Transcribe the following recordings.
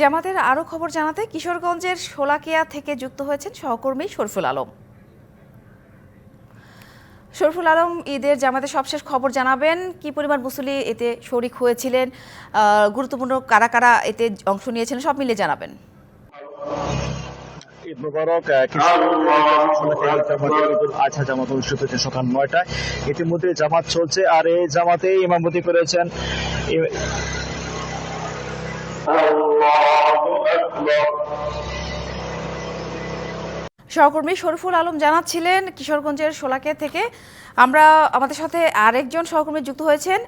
জামাতের আরও খবর জানাতে কিশোরগঞ্জের শোলাকিয়া থেকে যুক্ত হয়েছেন সহকর্মী শরফুল আলম। শরফুল আলম, ঈদের জামাতের সবশেষ খবর জানাবেন। কি পরিমাণ মুসল্লি এতে শরিক হয়েছিলেন? গুরুত্বপূর্ণ কারা কারা এতে অংশ নিয়েছিলেন সব মিলিয়ে জানাবেন। ঈদ মোবারক কিশোরগঞ্জের জামাতে জামাত ইতিমধ্যে জামাত চলছে, আর এই জামাতে ইমামতি করেছেন সহকর্মী শরফুল আলম জানাচ্ছিলেন, কিশোরগঞ্জের শোলাকিয়া থেকে। আমরা আমাদের সাথে আরেকজন সহকর্মী যুক্ত হয়েছেন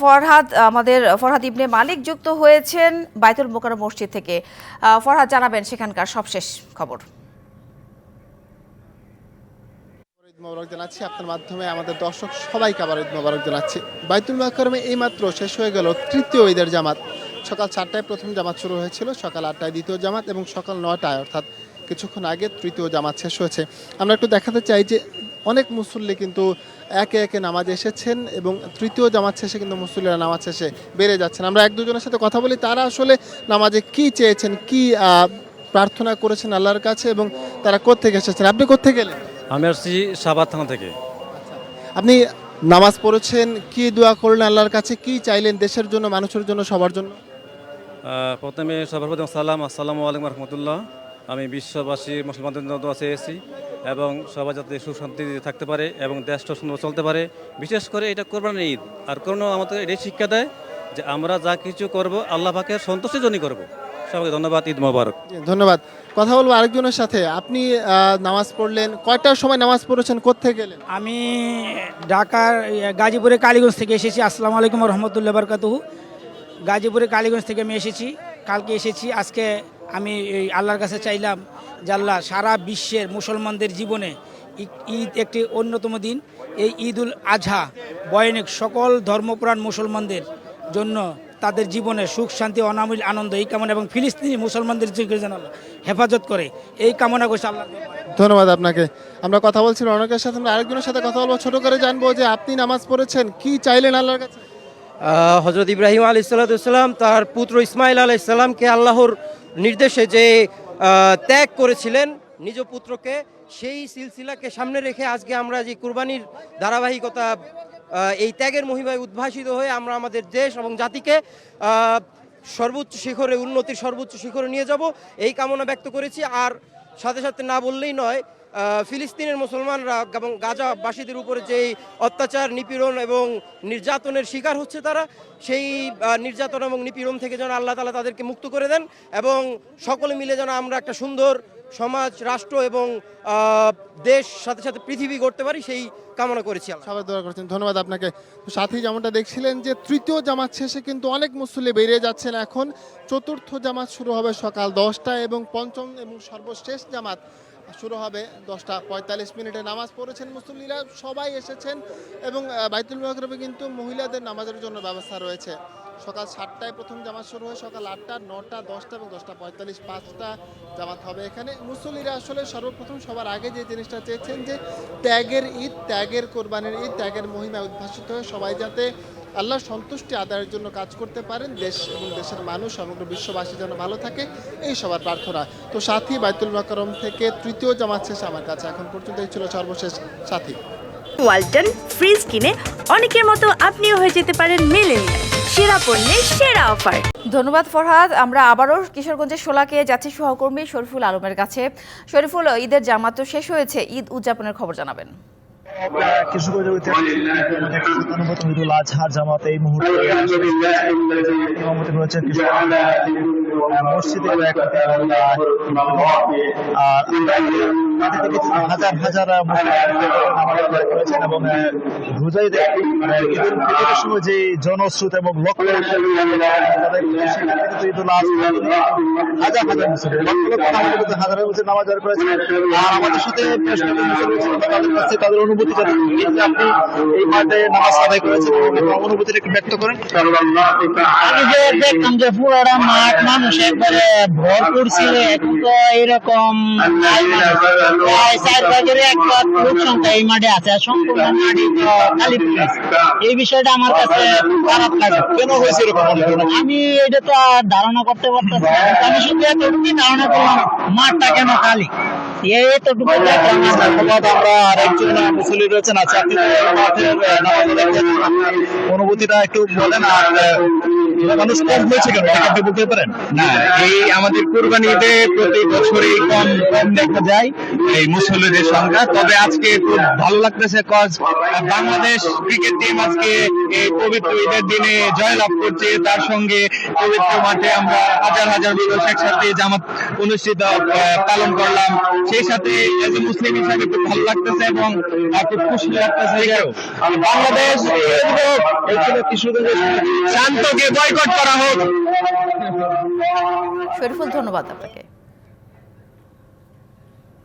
ফরহাদ, আমাদের ফরহাদ ইবনে মালিক যুক্ত হয়েছেন বাইতুল মোকারম মসজিদ থেকে। ফরহাদ, জানাবেন সেখানকার সবশেষ খবর। মোবারক জানাচ্ছি। আপনার মাধ্যমে আমাদের দর্শক সবাইকে আবার ঈদ মোবারক জানাচ্ছি। বাইতুল মাকরমে এইমাত্র শেষ হয়ে গেল তৃতীয় ঈদের জামাত। সকাল চারটায় প্রথম জামাত শুরু হয়েছিল সকাল আটটায় দ্বিতীয় জামাত এবং সকাল নটায় অর্থাৎ কিছুক্ষণ আগে তৃতীয় জামাত শেষ হয়েছে। আমরা একটু দেখাতে চাই যে অনেক মুসল্লি কিন্তু একে একে নামাজ এসেছেন এবং তৃতীয় জামাত শেষে কিন্তু মুসল্লিরা নামাজ শেষে বেড়ে যাচ্ছেন। আমরা এক দুজনের সাথে কথা বলি তারা আসলে নামাজে কি চেয়েছেন কি প্রার্থনা করেছেন আল্লাহর কাছে এবং তারা কোত্থেকে এসেছেন? আপনি কোত্থেকে গেলেন আমি আসছি সাবাদ থানা থেকে। আপনি নামাজ পড়েছেন কি দোয়া করলেন আল্লাহর কাছে কি চাইলেন দেশের জন্য মানুষের জন্য সবার জন্য? প্রথমে সবার প্রথম সালাম আসসালামু আলাইকুম রহমতুল্লাহ। আমি বিশ্ববাসী মুসলমানদের জন্য দোয়া চেয়েছি এবং সবাই যাতে সুশান্তি থাকতে পারে এবং দেশটা সুন্দর চলতে পারে। বিশেষ করে এটা কোরবানির ঈদ। আর কোনো আমাদের এটাই শিক্ষা দেয় যে আমরা যা কিছু করব আল্লাহ পাকের সন্তুষ্টির জন্যই করব। সবাইকে ধন্যবাদ ঈদ মোবারক। ধন্যবাদ। কথা বলব আরেকজনের সাথে। আপনি নামাজ পড়লেন। কয়টার সময় নামাজ পড়েছেন? কোত্থেকে গেলেন? আমি ঢাকার গাজীপুরে কালীগঞ্জ থেকে এসেছি। আসসালামু আলাইকুম রহমতুল্লাহ বরকাতুহু। গাজীপুরে কালীগঞ্জ থেকে আমি এসেছি। কালকে এসেছি। আজকে আমি এই আল্লাহর কাছে চাইলাম যে আল্লাহ সারা বিশ্বের মুসলমানদের জীবনে ঈদ একটি অন্যতম দিন। এই ঈদুল আজহা বয়নিক সকল ধর্মপ্রাণ মুসলমানদের জন্য তাদের জীবনে সুখ, শান্তি, অনামিল আনন্দ, এই কামনা এবং ফিলিস্তিনি মুসলমানদের যেন হেফাজত করে, এই কামনা করছে আল্লাহ ধন্যবাদ আপনাকে। আমরা কথা বলছিলাম অনেকের সাথে, আমরা আরেকজনের সাথে কথা বলব। ছোট করে জানব যে আপনি নামাজ পড়েছেন, কি চাইলেন আল্লাহর কাছে? হজরত ইব্রাহিম আলী সাল্লাম তার পুত্র ইসমাইল আলাইসাল্লামকে আল্লাহর নির্দেশে যে ত্যাগ করেছিলেন নিজ পুত্রকে, সেই সিলসিলাকে সামনে রেখে আজকে আমরা যে কুরবানির ধারাবাহিকতা এই ত্যাগের মহিমায় উদ্ভাসিত হয়ে আমরা আমাদের দেশ এবং জাতিকে সর্বোচ্চ শিখরে, উন্নতির সর্বোচ্চ শিখরে নিয়ে যাব। এই কামনা ব্যক্ত করেছি। আর সাথে সাথে না বললেই নয় ফিলিস্তিনের মুসলমানরা এবং গাজাবাসীদের উপরে যেই অত্যাচার, নিপীড়ন এবং নির্যাতনের শিকার হচ্ছে তারা, সেই নির্যাতন এবং নিপীড়ন থেকে যেন আল্লাহ তালা তাদেরকে মুক্ত করে দেন এবং সকলে মিলে যেন আমরা একটা সুন্দর সমাজ, রাষ্ট্র এবং দেশ সাথে সাথে পৃথিবী গড়তে পারি, সেই কামনা করেছি সবাই দোয়া করছেন, ধন্যবাদ আপনাকে। সাথী যেমনটা দেখছিলেন যে তৃতীয় জামাত শেষে কিন্তু অনেক মুসল্লি বেরিয়ে যাচ্ছেন এখন। চতুর্থ জামাত শুরু হবে সকাল দশটায় এবং পঞ্চম এবং সর্বশেষ জামাত শুরু হবে দশটা পঁয়তাল্লিশ মিনিটে নামাজ পড়েছেন মুসল্লিরা, সবাই এসেছেন এবং বাইতুল মহাকরবে কিন্তু মহিলাদের নামাজের জন্য ব্যবস্থা রয়েছে। সকাল সাতটায় প্রথম জামাত শুরু হয়, সকাল আটটা, নটা, দশটা এবং দশটা পঁয়তাল্লিশ, পাঁচটা জামাত হবে এখানে। মুসল্লিরা আসলে সর্বপ্রথম সবার আগে যে জিনিসটা চেয়েছেন যে ত্যাগের ঈদ, ত্যাগের কোরবানির ঈদ, ত্যাগের মহিমায় উদ্ভাসিত হয়ে। সবাই যাতে আল্লাহ সন্তুষ্টি আদায়ের জন্য কাজ করতে পারেন, দেশ এবং দেশের মানুষ, সমগ্র বিশ্ববাসী যেন ভালো থাকে, এই সবার প্রার্থনা। তো সাথী, বাইতুল মাকরম থেকে তৃতীয় জামাত শেষ আমার কাছে। এখন পর্যন্ত এই ছিল সর্বশেষ সাথী। ওয়ালটন ফ্রিজ কিনে অনেকের মতো আপনিও হয়ে যেতে পারেন মিলেনিয়াল। সেরা পণ্যের সেরা অফার। ধন্যবাদ ফরহাদ। আমরা আবারও কিশোরগঞ্জের শোলাকিয়া যাচ্ছি সহকর্মী শরীফুল আলমের কাছে। শরীফুল ঈদের জামাত তো শেষ হয়েছে। ঈদ উদযাপনের খবর জানাবেন। কিশোরগঞ্জের জামাতে এই মুহূর্তে। হাজার হাজার এবং সময় যে জনস্রোত এবং লক্ষ তাদের হাজার হাজার মুসলিম হাজার মুসলিম নামাজ আর আমাদের সাথে অনুভূতি আপনি এই মাঠে নামাজ আদায় করেছেন অনুভূতিটা একটু ব্যক্ত করেন। আমি যে দেখতাম যে পুরোটা মাঠ মানুষ একবারে ভরপুর ছিল এখন তো এরকম নাই মানুষ। প্রায় চার ভাগের এক ভাগ লোক সংখ্যা এই মাঠে আছে আর সম্পূর্ণ খালি এই বিষয়টা আমার কাছে খারাপ লাগে। কেন হয়েছে আমি এটা তো আর ধারণা করতে। কিন্তু আমি শুধু এতটুকুই ধারণা করলাম মাঠটা কেন খালি? এতটুকু আপনার অনুভূতিটা একটু বলেন আর মানুষ কম হয়েছে কেন? আপনি বলতে পারেন? না এই আমাদের প্রতি বছরই কম কম দেখা যায় এই মুসল্লিদের সংখ্যা। তবে আজকে খুব ভালো লাগতেছে কজ বাংলাদেশ ক্রিকেট টিম আজকে এই পবিত্র ঈদের দিনে জয়লাভ করছে। তার সঙ্গে পবিত্র মাঠে আমরা হাজার হাজার একসাথে জামাত অনুষ্ঠিত পালন করলাম। সেই সাথে এজ মুসলিম হিসাবে খুব ভালো লাগতেছে এবং খুব খুশি লাগতেছে বাংলাদেশ শান্তকে বয়কট করা হোক। শরীফুল ধন্যবাদ আপনাকে।